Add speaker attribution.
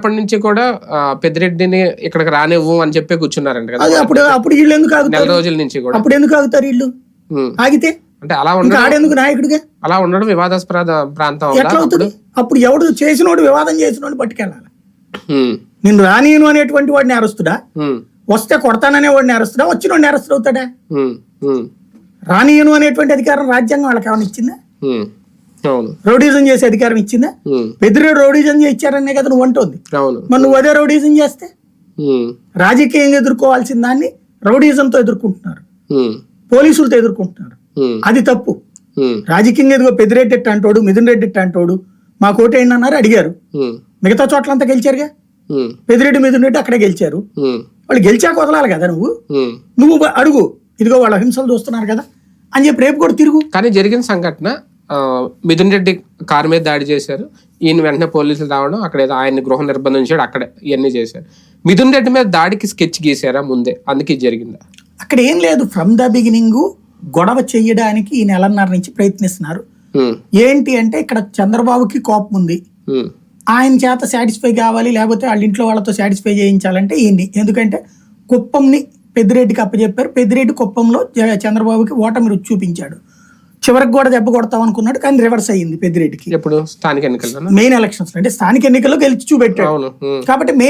Speaker 1: అప్పటి నుంచి కూడా పెద్దిరెడ్డిని ఇక్కడికి రానివ్వు అని చెప్పి కూర్చున్నారంట
Speaker 2: అది
Speaker 1: కదా
Speaker 2: అప్పుడు అప్పుడు వీళ్ళు ఎందుకు
Speaker 1: నెల రోజుల నుంచి కూడా.
Speaker 2: అప్పుడు ఎందుకు ఆగుతారు వీళ్ళు. ఆగితే?
Speaker 1: అంటే అలా ఉండడం
Speaker 2: నాయకుడిగా?
Speaker 1: అలా ఉండడం వివాదాస్పద ప్రాంతం
Speaker 2: ఎట్లా అవుతుంది? అప్పుడు. ఎవడు చేసినోడు వివాదం చేసినోడు పట్టుకెళ్ళాలి. నిన్ను రానియను అనేటువంటి వాడిని అరుస్తుడా వస్తే కొడతాననే వాడిని అరుస్తుడా వచ్చినోడిని అరెస్ట్ అవుతాడా? రానియను అనేటువంటి అధికారం రాజ్యాంగం వాళ్ళకి ఏమైనా ఇచ్చిందా? రౌడీజం చేసే అధికారం ఇచ్చిందా? బెదిరే రౌడీజం ఇచ్చారనే కదా నువ్వు అంటుంది. మరి నువ్వు అదే రౌడీజం చేస్తే? రాజకీయంగా ఎదుర్కోవాల్సిన దాన్ని రౌడీజంతో ఎదుర్కొంటున్నారు. పోలీసులతో ఎదుర్కొంటున్నారు. అది తప్పు. రాజకీయంగా ఎదుగో పెద్దిరెడ్డి ఎట్ట అంటోడు మిథున్ రెడ్డి ఎట్ట అంటోడు మా కోటేండి అన్నారు అడిగారు. మిగతా చోట్లంతా గెలిచారుగా? పెద్దిరెడ్డి మిథున్ రెడ్డి అక్కడే గెలిచారు. వాళ్ళు గెలిచాక వదలాలి కదా నువ్వు. నువ్వు అడుగు. ఇదిగో వాళ్ళ హింసలు చూస్తున్నారు కదా. అని చెప్పి రేపు కూడా తిరుగు.
Speaker 1: కానీ జరిగిన సంఘటన మిథున్ రెడ్డి కారు మీద దాడి చేశారు. ఈయన వెంటనే పోలీసులు రావడం అక్కడ ఏదో ఆయన్ని గృహ నిర్బంధించాడు అక్కడే ఇవన్నీ చేశారు. మిథున్ రెడ్డి మీద దాడికి స్కెచ్ గీసారా ముందే? అందుకే జరిగిందా?
Speaker 2: అక్కడ ఏం లేదు. ఫ్రమ్ ద బిగినింగ్ గొడవ చెయ్యడానికి ఈ నెలన్నర నుంచి ప్రయత్నిస్తున్నారు. ఏంటి అంటే ఇక్కడ చంద్రబాబుకి కోపం ఉంది. ఆయన చేత సాటిస్ఫై కావాలి లేకపోతే వాళ్ళ ఇంట్లో వాళ్ళతో సాటిస్ఫై చేయించాలంటే ఈయన్ని. ఎందుకంటే కుప్పంని పెద్దిరెడ్డికి అప్పచెప్పారు. పెద్దిరెడ్డి కుప్పంలో చంద్రబాబుకి ఓటమి రుచి చూపించాడు. చివరికి కూడా దెబ్బ కొడతాం అనుకున్నాడు కానీ రివర్స్ అయ్యింది పెద్దిరెడ్డికి.
Speaker 1: ఎప్పుడు? స్థానిక ఎన్నికల్లో
Speaker 2: మెయిన్ ఎలక్షన్స్ అంటే స్థానిక ఎన్నికల్లో గెలిచి చూపెట్టాడు. కాబట్టి మెయిన్